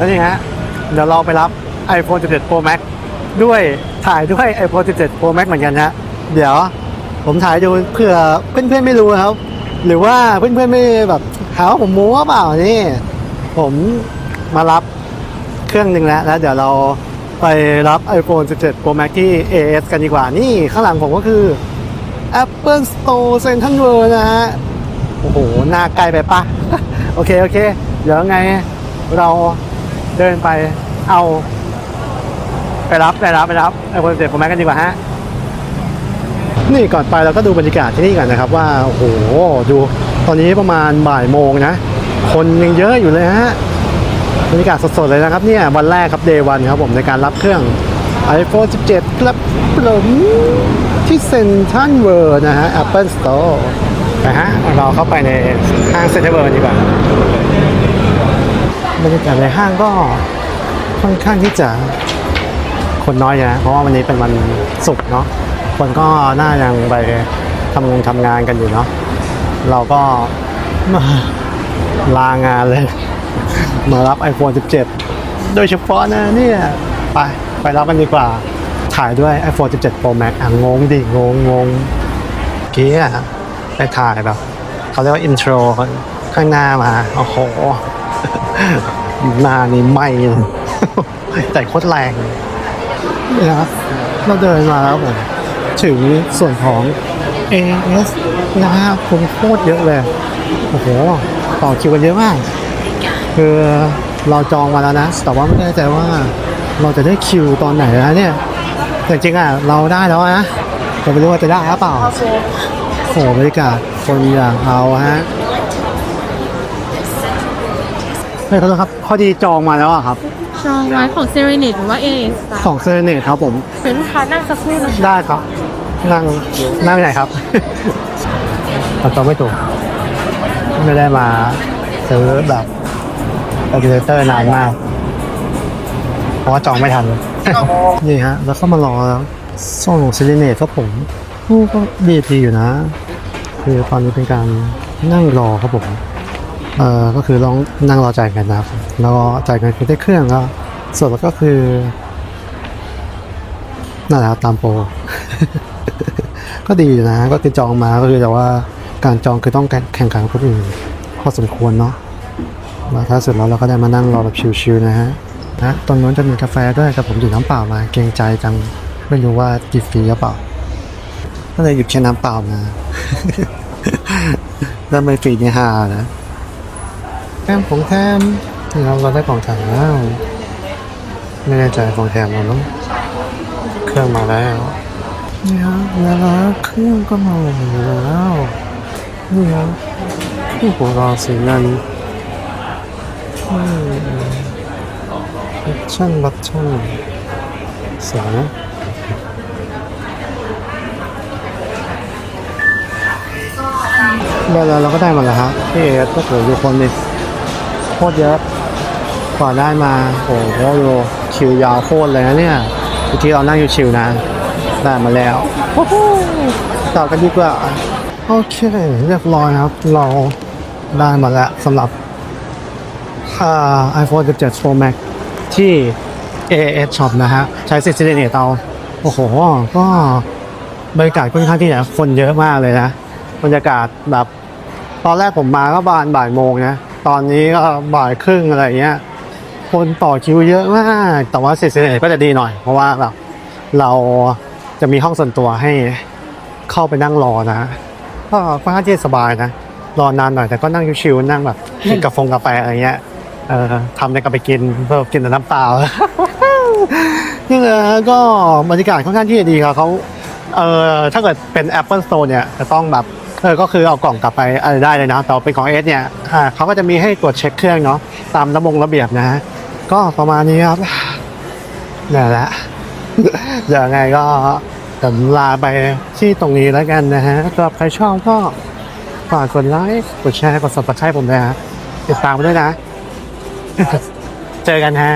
แล้วนี่ฮะ เดี๋ยวเราไปรับ iPhone 17 Pro Max ด้วยถ่ายด้วย iPhone 17 Pro Max เหมือนกันฮะ เดี๋ยวผมถ่ายดูเผื่อเพื่อนๆไม่รู้ครับ หรือว่าเพื่อนๆไม่แบบหาว่าผมโม้ว่าเปล่านี่ ผมมารับเครื่องหนึ่งแล้วแล้วเดี๋ยวเราไปรับ iPhone 17 Pro Max ที่ AS กันดีกว่า นี่ข้างหลังผมก็คือ Apple Store Central World นะฮะ โอ้โห หน้าไกลไปปะ โอเค โอเค เดี๋ยวไงเรา เดินไปเอาไปรับไปรับไปรับไอคนเจ็บผมแม็กกันดีกว่าฮะนี่ก่อนไปเราก็ดูบรรยากาศที่นี่กันนะครับ ว่าโอ้โหดูตอนนี้ประมาณบ่ายโมงนะ คนยังเยอะอยู่เลยฮะบรรยากาศสดๆเลยนะครับเนี่ยวันแรกครับ day วันครับผมในการรับเครื่อง iPhone 17 ครับผมที่เซ็นทรัลเวิร์นะฮะ Apple Store ไปฮะเราเข้าไปในห้างเซ็นทรัลเวิร์ดีกว่า บรรยากาศในห้างก็ค่อนข้างที่จะคนน้อยนะ เพราะว่าวันนี้เป็นวันศุกร์เนาะคนก็น่ายังไปทำงานทำงานกันอยู่เนาะเราก็มาลางานเลย มารับ iPhone 17 โดยเฉพาะนะเนี่ย ไป ไปรับกันดีกว่า ถ่ายด้วย iPhone 17 Pro Max อะงงดิ งงงงเกี้อะไปถ่ายแบบเขาเรียกว่าอินโทรข้างหน้ามา โอ้โห หน้านี่ไหมเลยแต่โคตรแรงนี่ยครับเราเดินมาแล้วผมถึงส่วนของ AS นะฮะคนโคตรเยอะเลย โอ้โห ต่อคิวกันเยอะมาก คือเราจองมาแล้วนะ แต่ว่าไม่แน่ใจว่าเราจะได้คิวตอนไหนนะเนี่ยแต่จริงอะ เราได้แล้วนะแต่ไม่รู้ว่าจะได้หรือเปล่าโอ้โหบรรยากาศคนอย่างเอาฮะ เฮ้ยขอโทษครับพอดีจองมาแล้วอะครับ จองไว้ของเซเรเนตหรือว่าเอสของเซอร์เนตครับผม เป็นลูกค้านั่งสักครู่นะคะได้ครับ นั่งนั่งไหนครับ เราจองไม่ถูก ไม่ได้มาซื้อแบบคอมพิวเตอร์นานมาก เพราะว่าจองไม่ทัน นี่ฮะ แล้วก็มารอส่งซิลิเนตครับผมผู้ก็ดีทีอยู่นะ คือตอนนี้เป็นการนั่งรอครับผม เอ่อก็คือลองนั่งรอจ่ายเงินนะครับแล้วก็จ่ายเงินคือได้เครื่องแล้วส่วนแล้วก็คือนั่นแหละครับตามโปรก็ดีอยู่นะก็คือจองมาก็คือแต่ว่าการจองคือต้องแข่งขันกับคนอื่นพอสมควรเนาะแล้วถ้าเสร็จแล้วเราก็ได้มานั่งรอแบบชิวๆนะฮะนะตรงนู้นจะมีกาแฟด้วยแต่ผมหยิบน้ำเปล่ามาเกรงใจจังไม่รู้ว่ากินฟรีหรือเปล่าก็เลยหยิบแค่น้ำเปล่ามาแล้วไม่ฟรีนี่ฮานะ แถมของแถมเราเราได้ของแถมแล้ว ไม่แน่ใจของแถมเราเนาะเครื่องมาแล้วนี่ฮะแล้วเครื่องก็มาแล้วนี่ฮะผู้หัวเราสีเงินอืมบัตชั่นบัตชั่นสวยนะได้แล้วเราก็ได้มาแล้วฮะพี่เอก็ถืออยู่คนนี่ คตรเยอะ กว่าได้มา โอ้โหดูคิวยาวโคตรเลยนะเนี่ยเมื่เรานั่งอยู่ชิวนะ ได้มาแล้วต่อกันดีกว่า โอเค เรียบร้อยครับ เราได้มาแล้วสำหรับอ่า iPhone 17 Pro Max ที่ AAS Shop นะฮะ ใช้สิทธิ์ซิลิเนตเอาโอ้โห ก็บรรยากาศค่อนข้างที่จะคนเยอะมากเลยนะ บรรยากาศแบบ ตอนแรกผมมาก็บานบ่ายโมงนะ ตอนนี้ก็บ่ายครึ่งอะไรเงี้ย คนต่อคิวเยอะมาก แต่ว่าเสิทธิ์ซิลิเนตก็จะดีหน่อย เพราะว่าแบบเราจะมีห้องส่วนตัวให้เข้าไปนั่งรอนะก็ค่อนข้างที่จะสบายนะ รอนานหน่อยแต่ก็นั่งชิวๆนั่งแบบกินกาแฟกาแฟอะไรเงี้ยเออทำในก็ไปกินเพื่อกินแต่น้ำเปล่านี่เลยก็บรรยากาศค่อนข้างที่จะดีครับเขาเออถ้าเกิดเป็น Apple Store เนี่ยจะต้องแบบ เออก็คือเอากล่องกลับไปอะไรได้เลยนะแต่เป็นของเอสเนี่ยอ่าเขาก็จะมีให้ตรวจเช็คเครื่องเนาะตามระบงระเบียบนะฮะก็ประมาณนี้ครับนี่แหละเดี๋ยวไงก็ผมลาไปที่ตรงนี้แล้วกันนะฮะสำหรับใครชอบก็ฝากกดไลค์กดแชร์กด subscribe ผมด้วยฮะติดตามไปด้วยนะ เจอกันฮะ